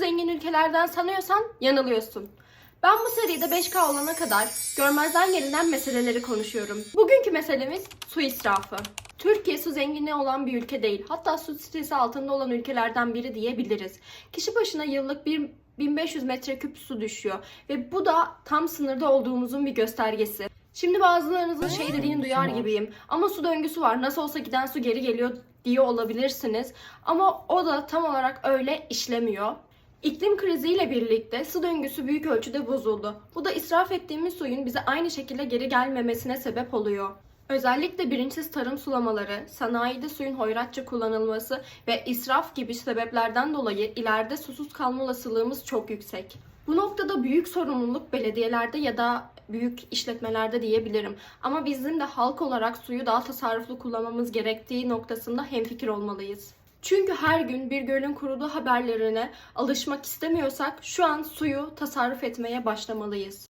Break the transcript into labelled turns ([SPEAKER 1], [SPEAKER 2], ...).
[SPEAKER 1] zengin ülkelerden sanıyorsan yanılıyorsun. Ben bu seride 5K olana kadar görmezden gelinen meseleleri konuşuyorum. Bugünkü meselemiz su israfı. Türkiye su zenginliği olan bir ülke değil. Hatta su stresi altında olan ülkelerden biri diyebiliriz. Kişi başına yıllık bir 1500 metreküp su düşüyor ve bu da tam sınırda olduğumuzun bir göstergesi. Şimdi bazılarınızın şey dediğini duyar gibiyim. Ama su döngüsü var. Nasıl olsa giden su geri geliyor diye olabilirsiniz. Ama o da tam olarak öyle işlemiyor. İklim kriziyle birlikte su döngüsü büyük ölçüde bozuldu. Bu da israf ettiğimiz suyun bize aynı şekilde geri gelmemesine sebep oluyor. Özellikle bilinçsiz tarım sulamaları, sanayide suyun hoyratça kullanılması ve israf gibi sebeplerden dolayı ileride susuz kalma olasılığımız çok yüksek. Bu noktada büyük sorumluluk belediyelerde ya da büyük işletmelerde diyebilirim. Ama bizim de halk olarak suyu daha tasarruflu kullanmamız gerektiği noktasında hemfikir olmalıyız. Çünkü her gün bir gölün kuruduğu haberlerine alışmak istemiyorsak şu an suyu tasarruf etmeye başlamalıyız.